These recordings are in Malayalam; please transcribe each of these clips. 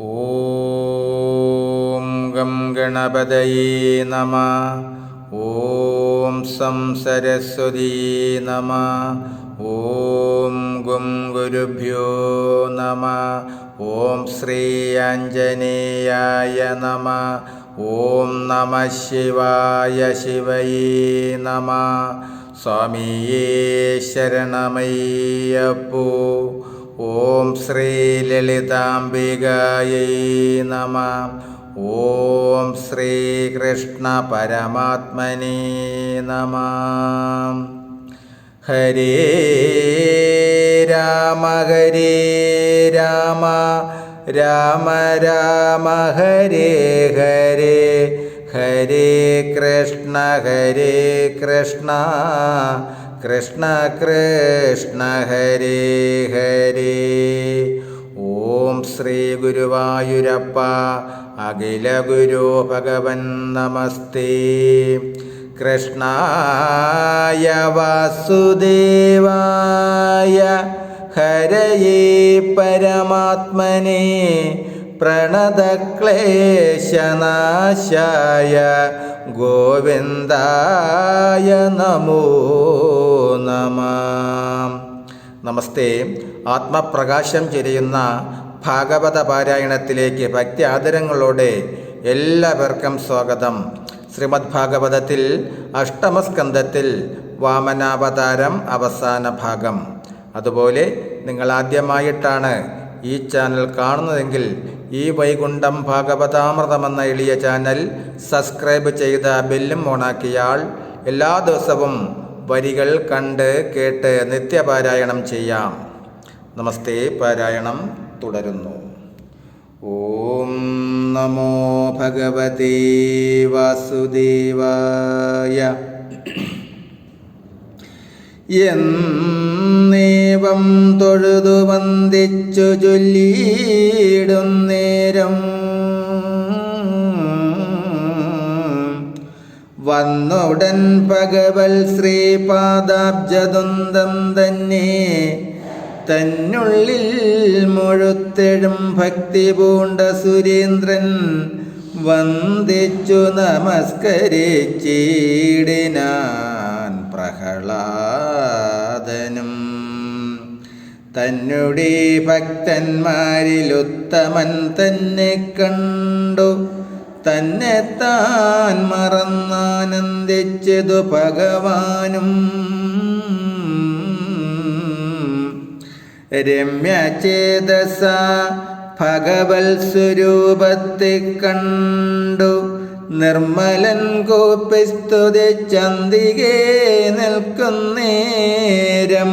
ॐ गं गणपतये नमः ॐ सं सरस्वती नमः ॐ गुं गुरुभ्यो नमः ॐ श्री आञ्जनेयाय नमः ॐ नमः शिवाय शिवये नमः സ്വാമിയേ ശരണമയ്യപ്പോ ഓം ശ്രീ ലളിതാംബികായൈ നമ. ഓം ശ്രീകൃഷ്ണ പരമാത്മനേ നമ. ഹരേ രാമ ഹരേ രാമ. രാമ രാമ ഹരേ ഹരേ. ഹരേ കൃഷ്ണ ഹരേ കൃഷ്ണ. കൃഷ്ണ കൃഷ്ണ ഹരേ ഹരേ. ഓം ശ്രീ ഗുരുവായൂരപ്പ അഖില ഗുരു ഭഗവൻ നമസ്തേ. കൃഷ്ണായ വാസുദേവായ ഹരയേ പരമാത്മനേ. പ്രണതക്ലേശനാശായ ഗോവിന്ദായ നമോ നമ. നമസ്തേ. ആത്മപ്രകാശം ചെരിയുന്ന ഭാഗവത പാരായണത്തിലേക്ക് ഭക്തി ആദരങ്ങളോടെ എല്ലാവർക്കും സ്വാഗതം. ശ്രീമദ് ഭാഗവതത്തിൽ അഷ്ടമസ്കന്ധത്തിൽ വാമനാവതാരം അവസാന ഭാഗം. അതുപോലെ നിങ്ങൾ ആദ്യമായിട്ടാണ് ഈ ചാനൽ കാണുന്നതെങ്കിൽ ഈ വൈകുണ്ഠം ഭാഗവതാമൃതമെന്ന എളിയ ചാനൽ സബ്സ്ക്രൈബ് ചെയ്ത ബെല്ലും ഓണാക്കിയാൽ എല്ലാ ദിവസവും വരികൾ കണ്ട് കേട്ട് നിത്യപാരായണം ചെയ്യാം. നമസ്തേ പാരായണം തുടരുന്നു. ഓം നമോ ഭഗവതേ വാസുദേവായ. എന്നേവം തൊഴുതു വന്ദിച്ചു ചൊല്ലിയിടും വന്നുടൻ പകവൽ ശ്രീപാദാബ്ജദുന്തം തന്നെ. തന്നുള്ളിൽ മുഴുത്തെഴും ഭക്തി പൂണ്ട സുരേന്ദ്രൻ വന്ദിച്ചു നമസ്കരിച്ചിടിനാൻ പ്രഹ്ലാദനും. തന്നെ ഭക്തന്മാരിൽ ഉത്തമൻ തന്നെ കണ്ടു. തന്നെ താൻ മറന്നാനന്ദിച്ചതു ഭഗവാനും. രമ്യചേതസ ഭഗവൽ സ്വരൂപത്തെ കണ്ടു. നിർമ്മലൻ കോപ്പിസ്തുതി ചന്തികേ നിൽക്കുന്നേരം.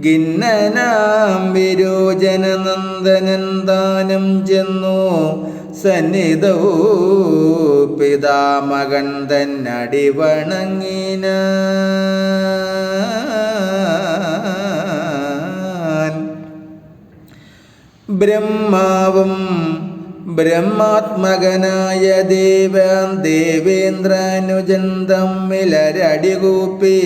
ഗിന്നനാം വിരോചന നന്ദനന്ദാനം ചെന്നു. സന്നിധവൂ പിതാമകൻ തന്നടിവണങ്ങിന ബ്രഹ്മാവും ബ്രഹ്മാത്മകനായ ദേവൻ ദേവേന്ദ്രനുജൻ തമ്മിലരടികൂപ്പി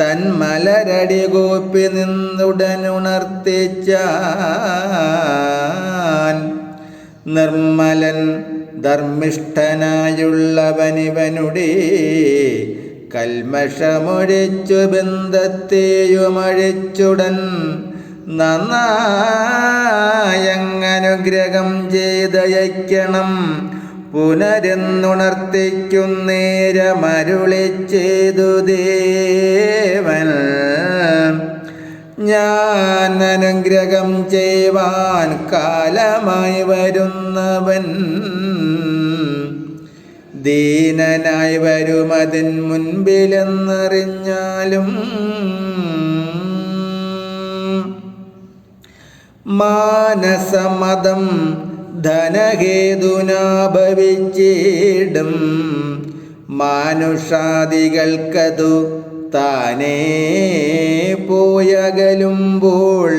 തന്മലരടികൂപ്പി നിന്നുടനുണർത്തിച്ചാൻ. നിർമ്മലൻ ധർമ്മിഷ്ഠനായുള്ളവനിവനുടെ കൽമഷമൊഴിച്ചു ബന്ധത്തെയുമഴിച്ചുടൻ നന്നായങ്ങനുഗ്രഹം ചെയ്തയക്കണം. പുനരെന്നുണർത്തിക്കുന്നേരമരുളി ചെയ്തു ദേവൻ. ഞാൻ അനുഗ്രഹം ചെയ്യുവാൻ കാലമായി വരുന്നവൻ. ദീനനായി വരുമതിൻ മുൻപിലെന്നറിഞ്ഞാലും മാനസമതം ധനഹേതുനാ ഭവിച്ചിടും മാനുഷാദികൾക്കതു താനേ പോയകലുമ്പോൾ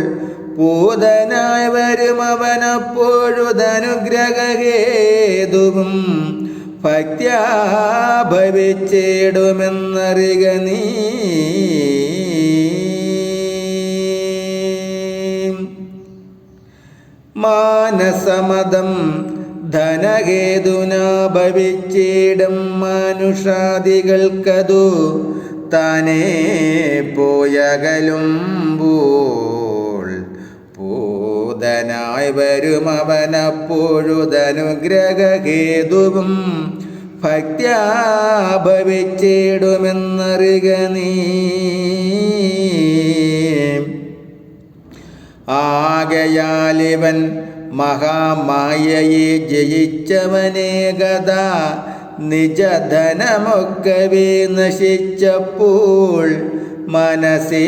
പൂതനായി വരുമവനപ്പോഴുതനുഗ്രഹേതുവും ഭക്ത്യാ ഭക്തിയാഭവിച്ചിടുമെന്നറിക നീ. മാനസമതം ധനഹേതുന ഭവിച്ചിടും മനുഷാദികൾക്കതു താനേ പോയകലുമ്പോൾ. പൂതനായി വരും അവനപ്പോഴുതനുഗ്രഹഹേതുവും ഭക്ത്യാ ഭവിച്ചിടുമെന്നറിക നീ. ആകയാലിവൻ മഹാമായയെ ജയിച്ചവനേകത നിജധനമൊക്കവേ നശിച്ചപ്പോൾ മനസ്സേ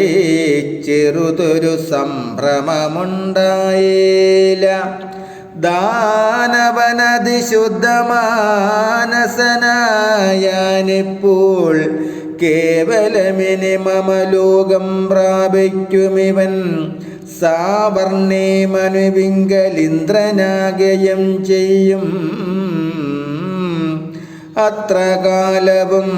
ചെറുതൊരു സംഭ്രമമുണ്ടായില്ല. ദാനവനതിശുദ്ധമാനസനായാനിപ്പോൾ കേവലമിനി മമലോകം പ്രാപിക്കുമിവൻ സാവർണേ മനുവിങ്കലിന്ദ്രനാകയം ചെയ്യും. അത്ര കാലവും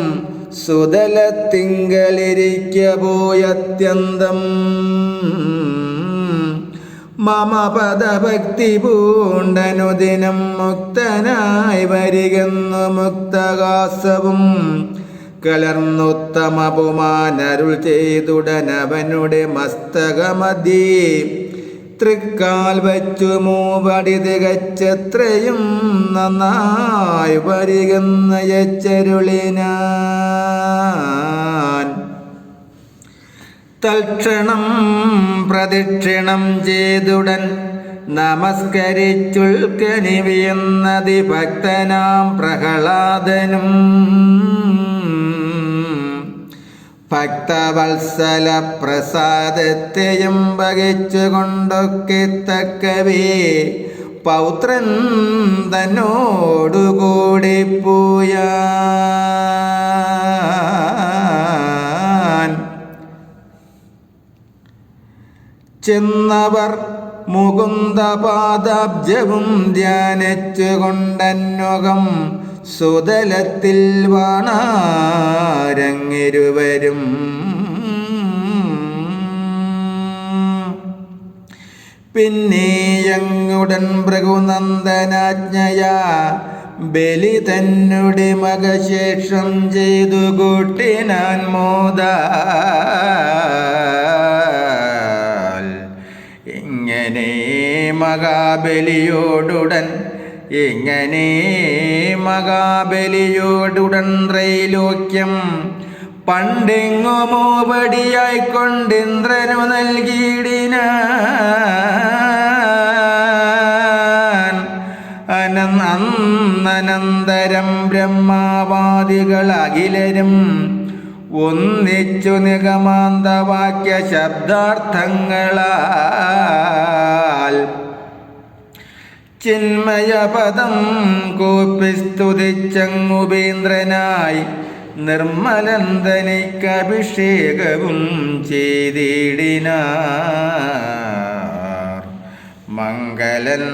സുതലത്തിങ്കലിരിക്ക പോയത്യന്തം. മമ പദഭക്തി പൂണ്ടനുദിനം മുക്തനായി വരികെന്നു മുക്തകാസവും കലർന്നുത്തമപുമാനരുൾ ചെയ്തുടനവനുടെ മസ്തകമതി. തൃക്കാൽ വച്ചു മൂവടി തികച്ചത്രയും നന്നായി വരികെന്ന യച്ചരുളിനാൻ. തൽക്ഷണം പ്രദക്ഷിണം ചെയ്തുടൻ നമസ്കരിച്ചുൽക്കനിവിയുന്നതി ഭക്തനാം പ്രഹ്ലാദനും ഭക്തവത്സല പ്രസാദത്തെയും വഹിച്ചുകൊണ്ടൊക്കെ തക്കവേ പൗത്രൻ തന്നോടുകൂടി പോയാൻ. ചെന്നവർ മുകുന്ദപാദാബ്ജവും ധ്യാനിച്ചുകൊണ്ടന്വകം സുതലത്തിൽ വാണാരങ്ങിരുവരും. പിന്നെയങ്ങുടൻ ഭൃഗുനന്ദനാജ്ഞയാ ബലി തന്നുടെ മകശേഷം ചെയ്തു കൂട്ടിനാൻ മോദ ഇങ്ങനെ മകാബലിയോടുടൻ ഇങ്ങനെ മഹാബലിയോടുടൻ ത്രൈലോക്യം പണ്ടെങ്ങോ മോപടിയായിക്കൊണ്ട് ഇന്ദ്രനു നൽകിയിടിന അനന്തരം ബ്രഹ്മാവാദികൾ അഖിലരും ഒന്നിച്ചു നിഗമാന്തവാക്യ ശബ്ദാർത്ഥങ്ങളാൽ ചിന്മയപദം കൂപ്പിസ്തുതിച്ചങ്ങുപേന്ദ്രനായി നിർമ്മലന്തനിക്ക് അഭിഷേകവും ചെയ്തിടിനാർ. മംഗലൻ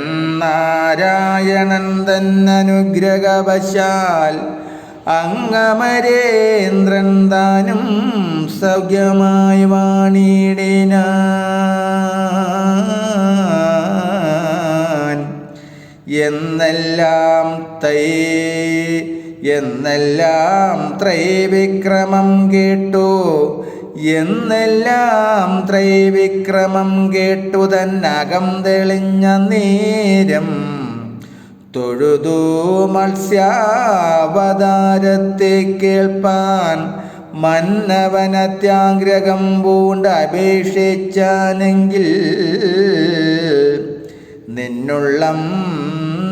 നാരായണൻ തന്നനുഗ്രഹവശാൽ അങ്ങമരേന്ദ്രൻ താനും സൗഖ്യമായി വാണിടിനാൻ എന്നെല്ലാം തൈ എന്നെല്ലാം ത്രൈവിക്രമം കേട്ടു. എന്നെല്ലാം ത്രൈവിക്രമം കേട്ടു തന്നകം തെളിഞ്ഞ നേരം. തൊഴുതു മത്സ്യാവതാരത്തെ കേൾപ്പാൻ മന്നവനത്യാഗ്രഹം പൂണ്ട് അപേക്ഷിച്ചാനെങ്കിൽ നിന്നുള്ളം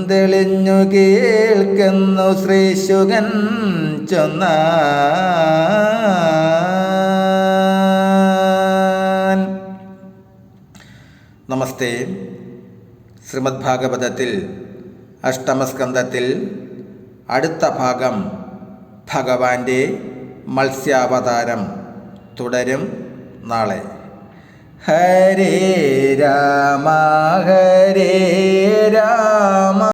തെളിഞ്ഞു കേൾക്കുന്നു ശ്രീശുകൻ ചൊന്ന നമസ്തേ. ശ്രീമദ് ഭാഗവതത്തിൽ അഷ്ടമസ്കന്ധത്തിൽ അടുത്ത ഭാഗം ഭഗവാന്റെ മത്സ്യാവതാരം തുടരും നാളെ. ഹരേ രാമ ഹരേ രാമ.